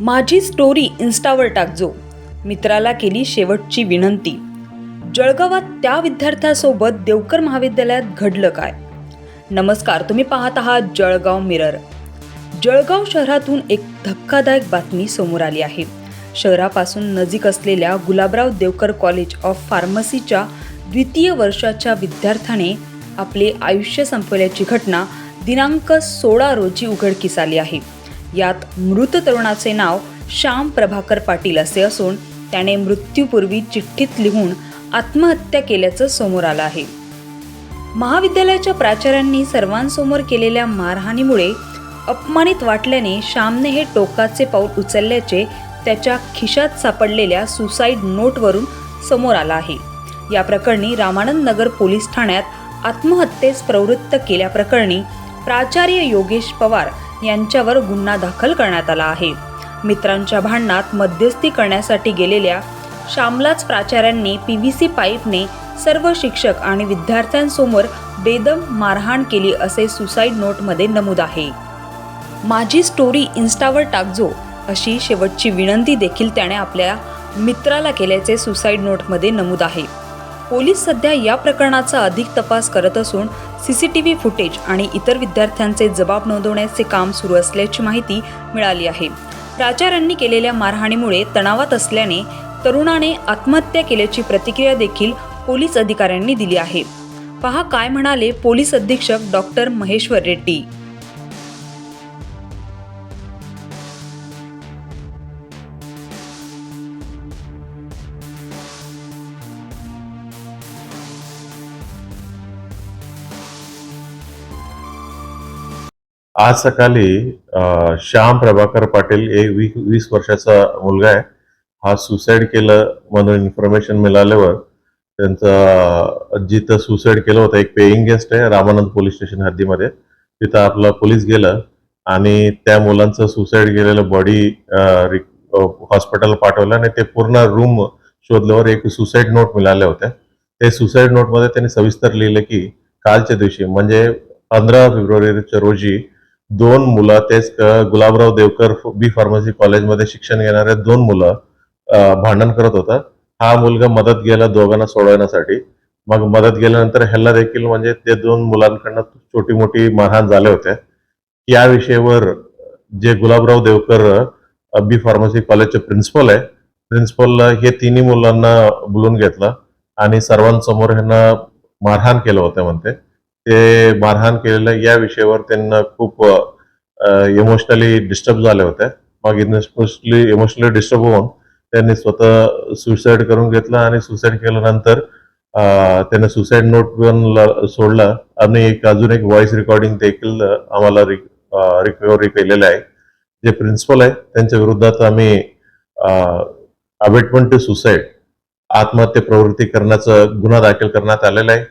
माझी स्टोरी इन्स्टावर टाकजो. मित्राला केली शेवटची विनंती. जळगावात त्या विद्यार्थ्यासोबत देवकर महाविद्यालयात घडलं काय? नमस्कार तुम्ही पाहत आहात जळगाव मिरर. जळगाव शहरातून एक धक्कादायक बातमी समोर आली आहे. शहरापासून नजीक असलेल्या गुलाबराव देवकर कॉलेज ऑफ फार्मसीच्या द्वितीय वर्षाच्या विद्यार्थ्याने आपले आयुष्य संपवल्याची घटना दिनांक सोळा रोजी उघडकीस आली आहे. यात मृत तरुणाचे नाव श्याम प्रभाकर पाटील असे असून त्याने मृत्यूपूर्वी चिठ्ठीत लिहून आत्महत्या केल्याचं समोर आलं आहे. महाविद्यालयाच्या प्राचार्यांनी सर्वांसमोर केलेल्या मारहाणीमुळे अपमानित वाटल्याने श्यामने हे टोकाचे पाऊल उचलल्याचे त्याच्या खिशात सापडलेल्या सुसाईड नोटवरून समोर आलं आहे. या प्रकरणी रामानंद नगर पोलीस ठाण्यात आत्महत्येस प्रवृत्त केल्याप्रकरणी प्राचार्य योगेश पवार यांच्यावर गुन्हा दाखल करण्यात आला आहे. मित्रांच्या भांडणात मध्यस्थी करण्यासाठी गेलेल्या श्यामलाच प्राचार्यांनी पी व्ही सी पाईपने सर्व शिक्षक आणि विद्यार्थ्यांसमोर बेदम मारहाण केली असे सुसाईड नोटमध्ये नमूद आहे. माझी स्टोरी इन्स्टावर टाकजो अशी शेवटची विनंती देखील त्याने आपल्या मित्राला केल्याचे सुसाईड नोटमध्ये नमूद आहे. पोलीस सध्या या प्रकरणाचा अधिक तपास करत असून C C T V footage आणि इतर विद्यार्थ्यांचे जबाब नोंदवण्याचे काम सुरू असल्याची माहिती मिळाली आहे. प्राचार्यांनी केलेल्या मारहाणीमुळे तणावात असल्याने तरुणाने आत्महत्या केल्याची प्रतिक्रिया देखील पोलीस अधिकाऱ्यांनी दिली आहे. पहा काय म्हणाले पोलीस अधीक्षक डॉक्टर महेश्वर रेड्डी. आज सकाळी श्याम प्रभाकर पाटील एक वी वीस वर्षाचा मुलगा आहे. हा सुसाईड केलं म्हणून इन्फॉर्मेशन मिळाल्यावर त्यांचं जिथं सुसाईड केलं होतं एक पेईंग गेस्ट आहे रामानंद पोलीस स्टेशन हद्दीमध्ये. तिथं आपलं पोलीस गेलं आणि त्या मुलांचं सुसाईड केलेलं बॉडी हॉस्पिटल पाठवलं आणि ते पूर्ण रूम शोधल्यावर एक सुसाईड नोट मिळाल्या होत्या. ते सुसाईड नोटमध्ये त्यांनी सविस्तर लिहिलं की कालच्या दिवशी म्हणजे पंधरा फेब्रुवारीच्या रोजी दोन मुलं तेच गुलाबराव देवकर बी फार्मसी कॉलेजमध्ये शिक्षण घेणारे दोन मुलं भांडण करत होता. हा मुलगा मदत गेला दोघांना सोडवण्यासाठी. मग मदत गेल्यानंतर ह्याला देखील म्हणजे ते दोन मुलांकडनं छोटी मोठी मारहाण झाल्या होत्या या विषयावर जे गुलाबराव देवकर बी फार्मसी कॉलेजचे प्रिन्सिपल आहे प्रिन्सिपल हे तिन्ही मुलांना बोलून घेतलं आणि सर्वांसमोर ह्यांना मारहाण केलं होतं म्हणते. ते मारहाण केलेलं या विषयावर त्यांना खूप इमोशनली डिस्टर्ब झाले होते. मग इमोशनली इमोशनली डिस्टर्ब होऊन त्यांनी स्वतः सुसाईड करून घेतलं आणि सुसाईड केल्यानंतर अं, त्याने सुसाईड नोट पण सोडला आणि एक अजून एक व्हॉइस रेकॉर्डिंग देखील आम्हाला रिकव्हरी केलेलं आहे. जे प्रिन्सिपल आहे त्यांच्या विरोधात आम्ही अबेटमेंट टू सुसाईड आत्महत्या प्रवृत्ती करण्याचा गुन्हा दाखल करण्यात आलेला आहे.